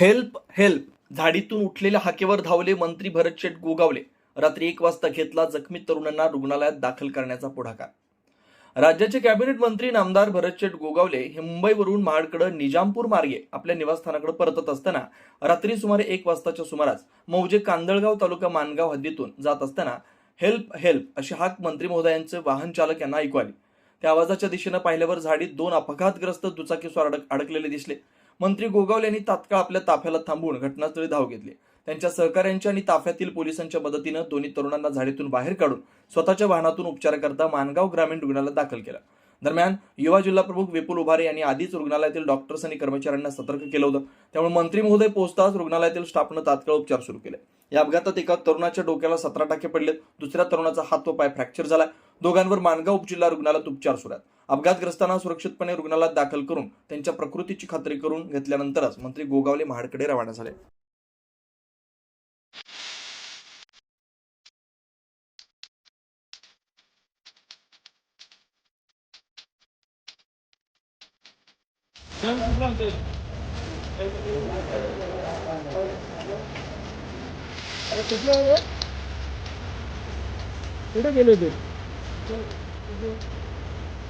Help help. झाडीतून उठलेल्या हाकेवर धावले मंत्री भरत शेठ गोगावले. रात्री एक वाजता घेतला जखमी तरुणांना रुग्णालयात दाखल करण्याचा पुढाकार. राज्याचे कॅबिनेट मंत्री नामदार भरत शेठ गोगावले हे मुंबईवरून महाडकडे निजामपूर मार्गे आपल्या निवासस्थानाकडे परतत असताना रात्री सुमारे एक वाजताच्या सुमारास मौजे कांदळगाव तालुका मानगाव हद्दीतून जात असताना हेल्प हेल्प अशी हाक मंत्री महोदयांचे वाहन चालक यांना ऐकू आली. त्या आवाजाच्या दिशेनं पाहिल्यावर झाडीत दोन अपघातग्रस्त दुचाकीस्वार अडक अडकलेले दिसले. मंत्री गोगावले यांनी तात्काळ आपल्या ताफ्याला थांबवून घटनास्थळी धाव घेतली. त्यांच्या सहकाऱ्यांच्या आणि ताफ्यातील पोलिसांच्या मदतीनं दोन्ही तरुणांना झाडीतून बाहेर काढून स्वतःच्या वाहनातून उपचाराकरता मानगाव ग्रामीण रुग्णालयात दाखल केलं. दरम्यान युवा जिल्हा प्रमुख विपुल उभारे यांनी आधीच रुग्णालयातील डॉक्टर्स आणि कर्मचाऱ्यांना सतर्क केलं होतं. त्यामुळे मंत्री महोदय पोहोचताच रुग्णालयातील स्टाफनं तात्काळ उपचार सुरू केले. या अपघातात एका तरुणाच्या डोक्याला सतरा टाके पडलेत. दुसऱ्या तरुणाचा हात व पाय फ्रॅक्चर झाला दोघांवर मानगाव उपजिल्हा रुग्णालयात उपचार सुरू आहेत. अपघातग्रस्तांना सुरक्षितपणे रुग्णालयात दाखल करून त्यांच्या प्रकृतीची खात्री करून घेतल्यानंतरच मंत्री गोगावले महाडकडे रवाना झाले. कुठे गेले ते?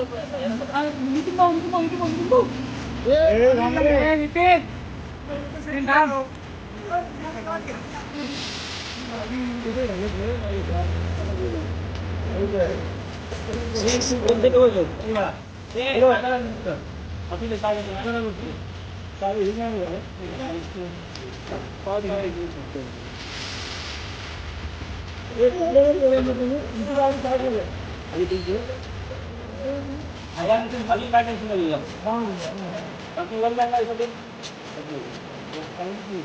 Ulitin mo, ulitin mo, ulitin mo, ulitin mo. Eh, ulitin. Sendam. Hindi ka wala. Ima. Eh, ano na nito? Ako na tayo na. Ano na nito? Tayo din nga yun. Pwede tayo dito. Eh, ano na nito? Hindi tayo tayo. Ano dito? Ayan, maging natin sila yun. Pag iwan lang na isa din. Thank you.